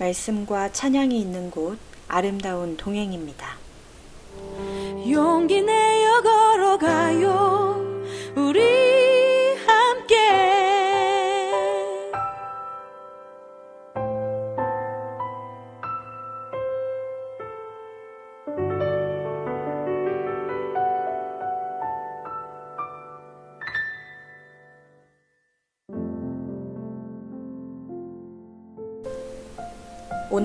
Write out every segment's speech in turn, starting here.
말씀과 찬양이 있는 곳 아름다운 동행입니다. 용기 내어 걸어가요 우리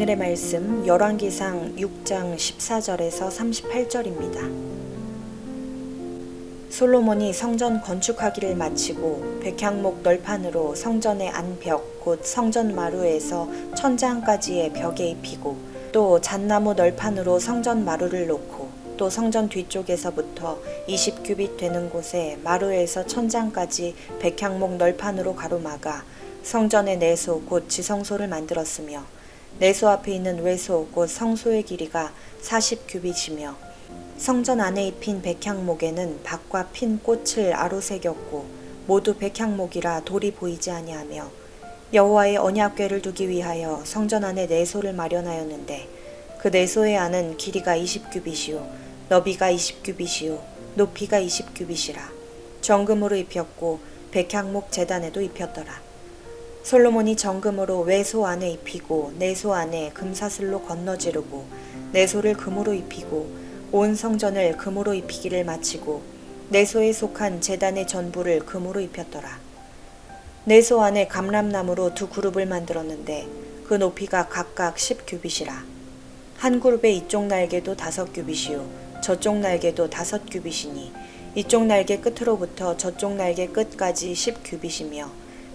오늘의 말씀 열왕기상 6장 14절에서 38절입니다. 솔로몬이 성전 건축하기를 마치고 백향목 널판으로 성전의 안벽 곧 성전 마루에서 천장까지의 벽에 입히고 또 잣나무 널판으로 성전 마루를 놓고 또 성전 뒤쪽에서부터 20규빗 되는 곳에 마루에서 천장까지 백향목 널판으로 가로막아 성전의 내소 곧 지성소를 만들었으며 내소 앞에 있는 외소 곧 성소의 길이가 40규빗이며 성전 안에 입힌 백향목에는 박과 핀 꽃을 아로 새겼고 모두 백향목이라 돌이 보이지 아니하며 여호와의 언약궤를 두기 위하여 성전 안에 내소를 마련하였는데 그 내소의 안은 길이가 20규빗이요 너비가 20규빗이요 높이가 20규빗이라. 정금으로 입혔고 백향목 재단에도 입혔더라 솔로몬이 정금으로 외소 안에 입히고 내소 안에 금사슬로 건너지르고 내소를 금으로 입히고 온 성전을 금으로 입히기를 마치고 내소에 속한 제단의 전부를 금으로 입혔더라. 내소 안에 감람나무로 두 그룹을 만들었는데 그 높이가 각각 10규빗이라. 한 그룹의 이쪽 날개도 다섯 규빗이요 저쪽 날개도 다섯 규빗이니 이쪽 날개 끝으로부터 저쪽 날개 끝까지 10규빗이며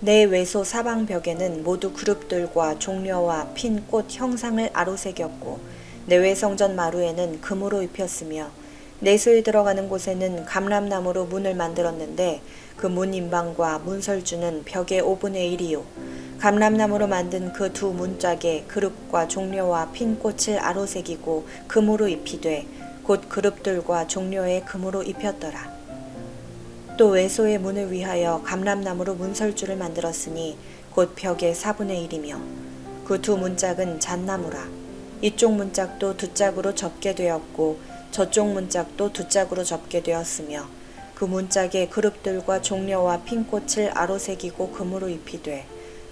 내 외소 사방 벽에는 모두 그룹들과 종려와 핀 꽃 형상을 아로새겼고 내외 성전 마루에는 금으로 입혔으며 내소에 들어가는 곳에는 감람나무로 문을 만들었는데 그문 인방과 문설주는 벽의 5분의 1이요 감람나무로 만든 그 두 문짝에 그룹과 종려와 핀 꽃을 아로새기고 금으로 입히되 곧 그룹들과 종려에 금으로 입혔더라. 또 외소의 문을 위하여 감람나무로 문설주를 만들었으니 곧 벽의 4분의 1이며 그 두 문짝은 잣나무라. 이쪽 문짝도 두 짝으로 접게 되었고 저쪽 문짝도 두 짝으로 접게 되었으며 그 문짝에 그룹들과 종려와 핀꽃을 아로새기고 금으로 입히되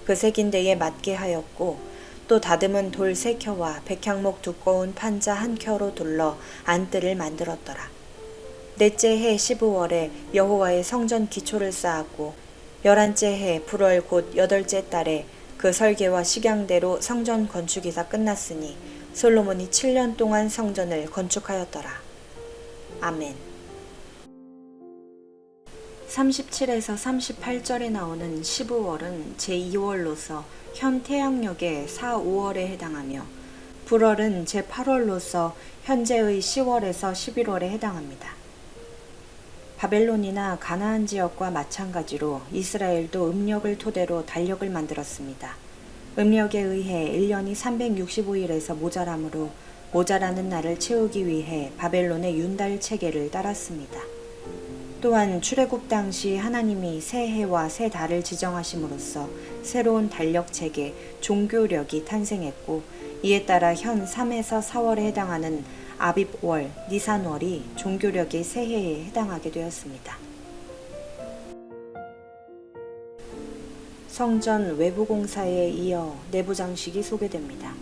그 새긴 데에 맞게 하였고 또 다듬은 돌 세 켜와 백향목 두꺼운 판자 한 켜로 둘러 안뜰을 만들었더라. 넷째 해 15월에 여호와의 성전 기초를 쌓았고 열한째 해 불월 곧 여덟째 달에 그 설계와 식양대로 성전 건축이 다 끝났으니 솔로몬이 7년 동안 성전을 건축하였더라. 아멘. 37에서 38절에 나오는 15월은 제2월로서 현 태양력의 4, 5월에 해당하며 불월은 제8월로서 현재의 10월에서 11월에 해당합니다. 바벨론이나 가나안 지역과 마찬가지로 이스라엘도 음력을 토대로 달력을 만들었습니다. 음력에 의해 1년이 365일에서 모자라므로 모자라는 날을 채우기 위해 바벨론의 윤달 체계를 따랐습니다. 또한 출애굽 당시 하나님이 새 해와 새 달을 지정하심으로써 새로운 달력 체계, 종교력이 탄생했고 이에 따라 현 3에서 4월에 해당하는 아빕월, 니산월이 종교력의 새해에 해당하게 되었습니다. 성전 외부 공사에 이어 내부 장식이 소개됩니다.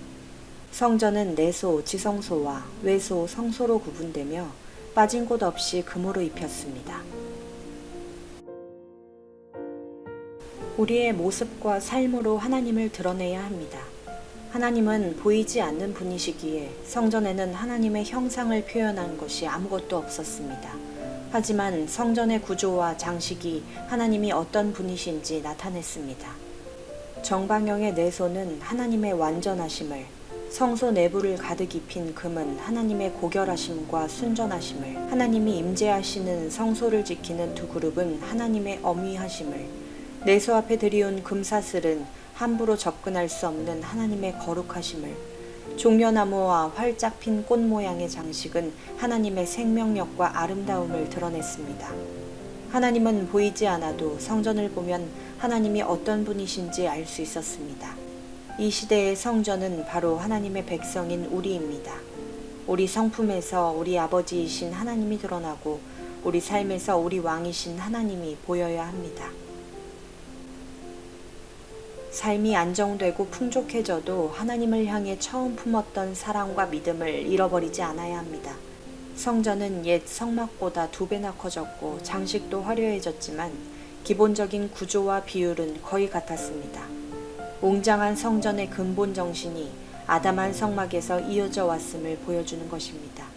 성전은 내소, 지성소와 외소, 성소로 구분되며 빠진 곳 없이 금으로 입혔습니다. 우리의 모습과 삶으로 하나님을 드러내야 합니다. 하나님은 보이지 않는 분이시기에 성전에는 하나님의 형상을 표현한 것이 아무것도 없었습니다. 하지만 성전의 구조와 장식이 하나님이 어떤 분이신지 나타냈습니다. 정방형의 내소는 하나님의 완전하심을, 성소 내부를 가득 입힌 금은 하나님의 고결하심과 순전하심을, 하나님이 임재하시는 성소를 지키는 두 그룹은 하나님의 엄위하심을, 내수 앞에 들이온 금사슬은 함부로 접근할 수 없는 하나님의 거룩하심을, 종려나무와 활짝 핀 꽃 모양의 장식은 하나님의 생명력과 아름다움을 드러냈습니다. 하나님은 보이지 않아도 성전을 보면 하나님이 어떤 분이신지 알 수 있었습니다. 이 시대의 성전은 바로 하나님의 백성인 우리입니다. 우리 성품에서 우리 아버지이신 하나님이 드러나고 우리 삶에서 우리 왕이신 하나님이 보여야 합니다. 삶이 안정되고 풍족해져도 하나님을 향해 처음 품었던 사랑과 믿음을 잃어버리지 않아야 합니다. 성전은 옛 성막보다 두 배나 커졌고 장식도 화려해졌지만 기본적인 구조와 비율은 거의 같았습니다. 웅장한 성전의 근본 정신이 아담한 성막에서 이어져 왔음을 보여주는 것입니다.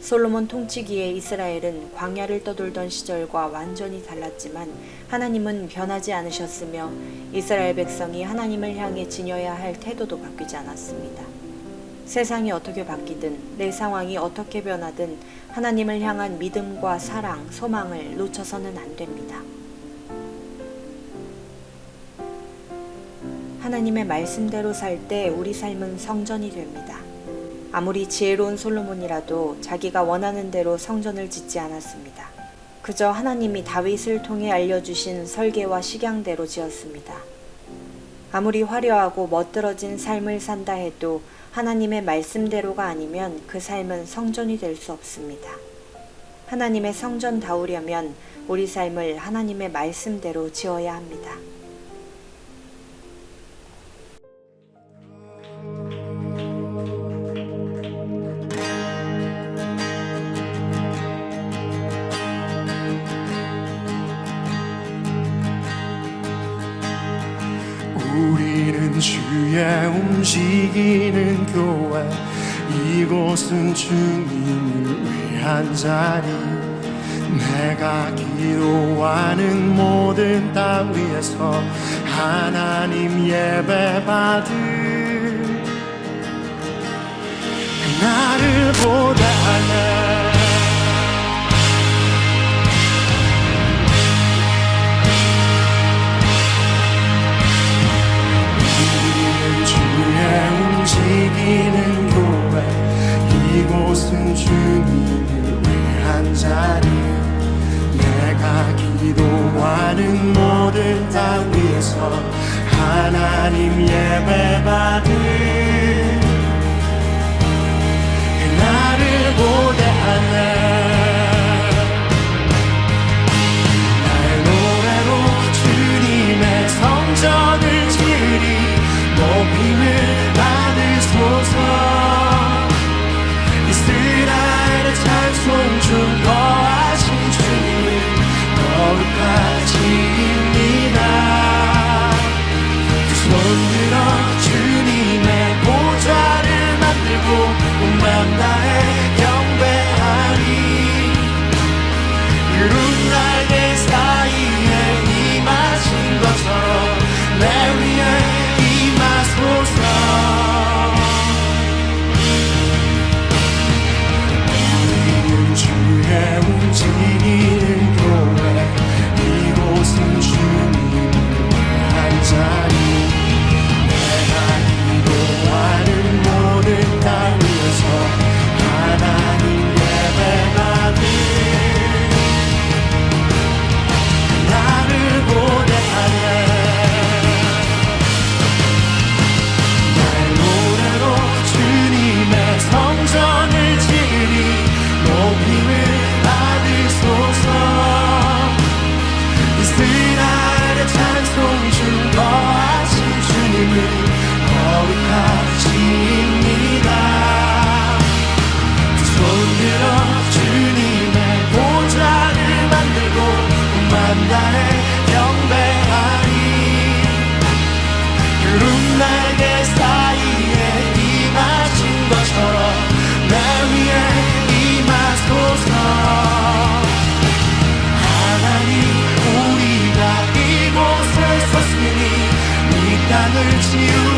솔로몬 통치기에 이스라엘은 광야를 떠돌던 시절과 완전히 달랐지만 하나님은 변하지 않으셨으며 이스라엘 백성이 하나님을 향해 지녀야 할 태도도 바뀌지 않았습니다. 세상이 어떻게 바뀌든 내 상황이 어떻게 변하든 하나님을 향한 믿음과 사랑, 소망을 놓쳐서는 안 됩니다. 하나님의 말씀대로 살 때 우리 삶은 성전이 됩니다. 아무리 지혜로운 솔로몬이라도 자기가 원하는 대로 성전을 짓지 않았습니다. 그저 하나님이 다윗을 통해 알려주신 설계와 식양대로 지었습니다. 아무리 화려하고 멋들어진 삶을 산다 해도 하나님의 말씀대로가 아니면 그 삶은 성전이 될 수 없습니다. 하나님의 성전다우려면 우리 삶을 하나님의 말씀대로 지어야 합니다. 움직이는 교회 이곳은 주님을 위한 자리. 내가 기도하는 모든 땅 위에서 하나님 예배 받을 나를 보다하네. 우리는 이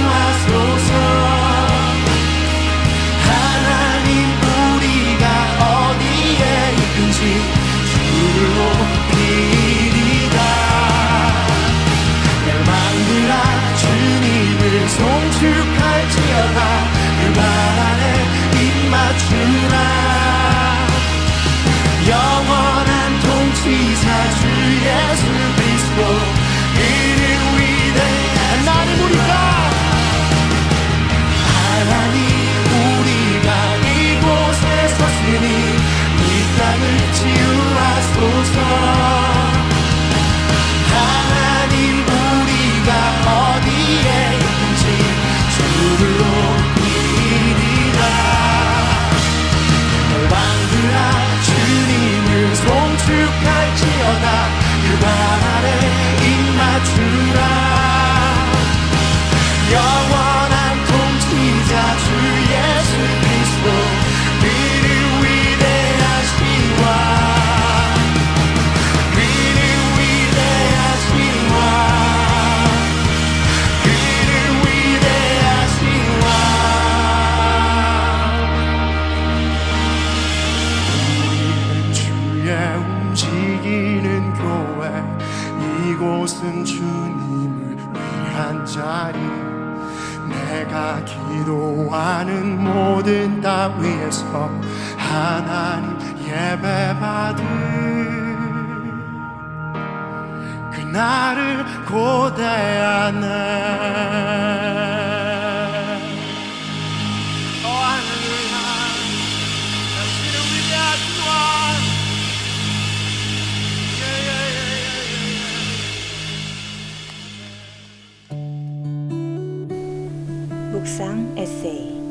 묵상 에세이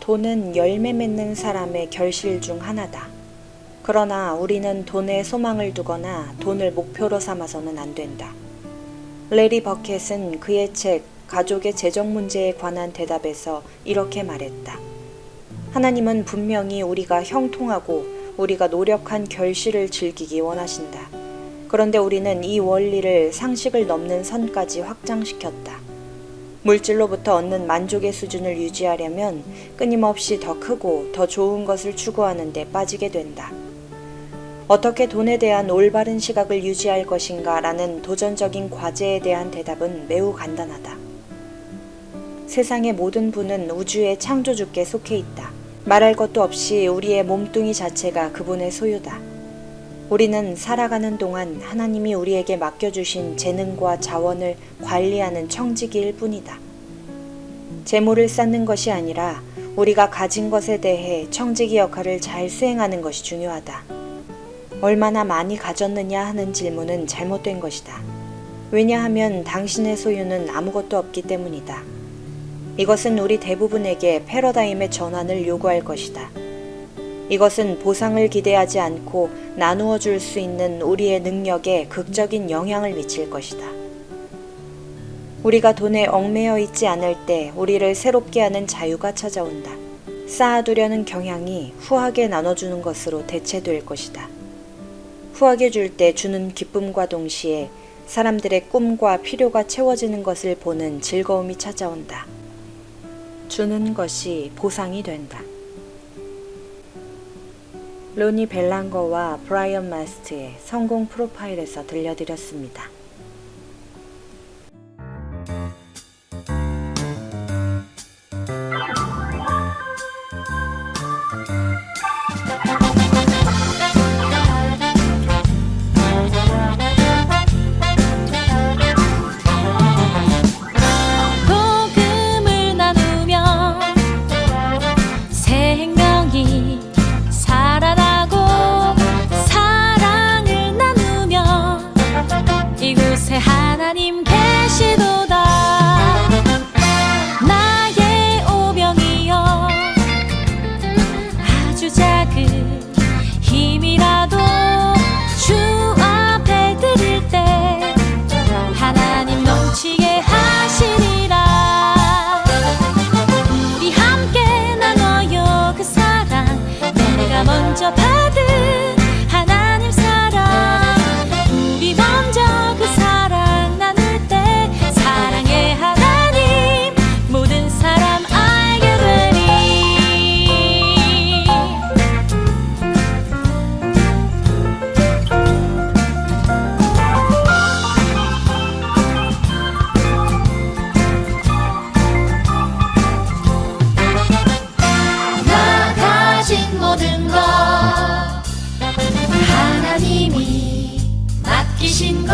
돈은 열매 맺는 사람의 결실 중 하나다. 그러나 우리는 돈에 소망을 두거나 돈을 목표로 삼아서는 안 된다. 레리 버켓은 그의 책 가족의 재정 문제에 관한 대답에서 이렇게 말했다. 하나님은 분명히 우리가 형통하고 우리가 노력한 결실을 즐기기 원하신다. 그런데 우리는 이 원리를 상식을 넘는 선까지 확장시켰다. 물질로부터 얻는 만족의 수준을 유지하려면 끊임없이 더 크고 더 좋은 것을 추구하는 데 빠지게 된다. 어떻게 돈에 대한 올바른 시각을 유지할 것인가 라는 도전적인 과제에 대한 대답은 매우 간단하다. 세상의 모든 부는 우주의 창조주께 속해 있다. 말할 것도 없이 우리의 몸뚱이 자체가 그분의 소유다. 우리는 살아가는 동안 하나님이 우리에게 맡겨주신 재능과 자원을 관리하는 청지기일 뿐이다. 재물을 쌓는 것이 아니라 우리가 가진 것에 대해 청지기 역할을 잘 수행하는 것이 중요하다. 얼마나 많이 가졌느냐 하는 질문은 잘못된 것이다. 왜냐하면 당신의 소유는 아무것도 없기 때문이다. 이것은 우리 대부분에게 패러다임의 전환을 요구할 것이다. 이것은 보상을 기대하지 않고 나누어 줄 수 있는 우리의 능력에 극적인 영향을 미칠 것이다. 우리가 돈에 얽매여 있지 않을 때 우리를 새롭게 하는 자유가 찾아온다. 쌓아두려는 경향이 후하게 나눠주는 것으로 대체될 것이다. 후하게 줄 때 주는 기쁨과 동시에 사람들의 꿈과 필요가 채워지는 것을 보는 즐거움이 찾아온다. 주는 것이 보상이 된다. 로니 벨랑거와 브라이언 마스트의 성공 프로파일에서 들려드렸습니다. 맡기신 것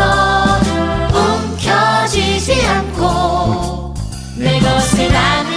움켜쥐지 않고 내 것을 나눌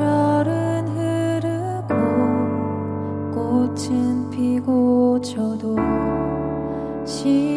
계절은 흐르고 꽃은 피고 저도 시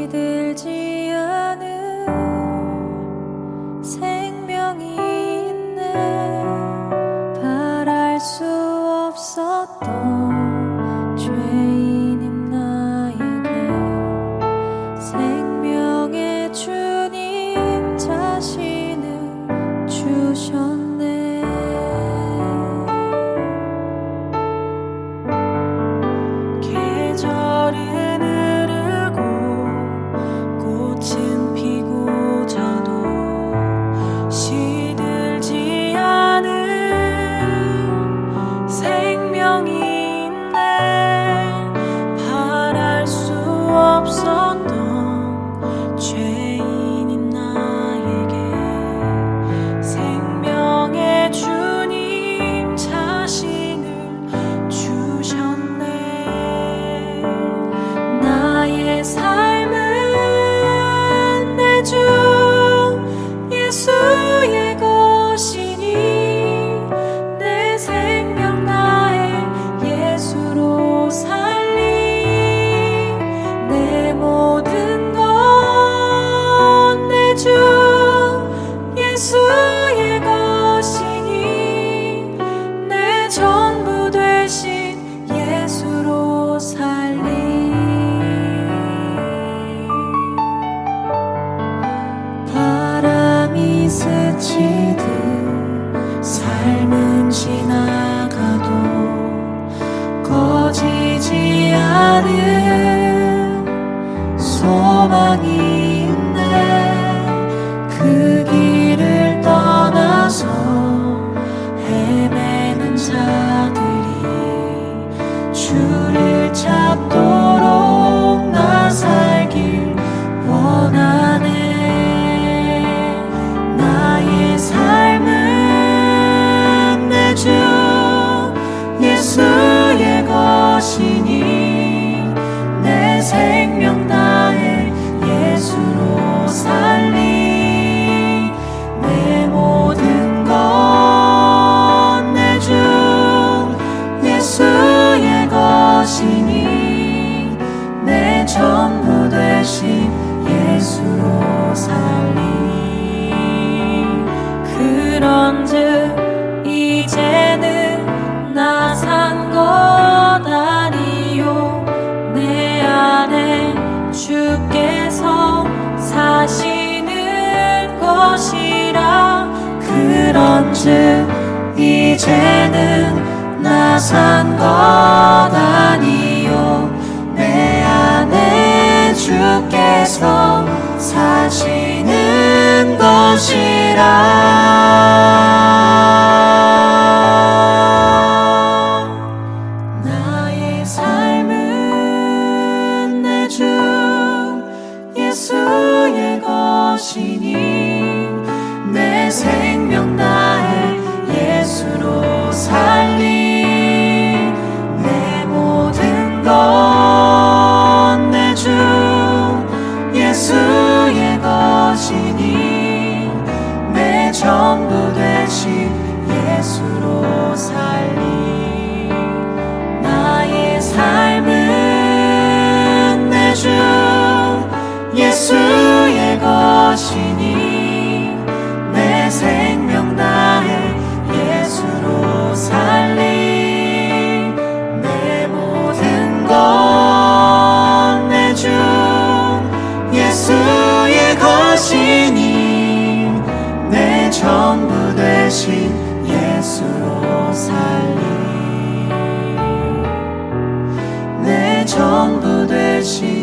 shouldn't 이런즉 이제는 나 산 것 아니요. 내 안에 주께서 사시는 것이라. 자신이 내 전부 되신 예수로 살리. 내 전부 되신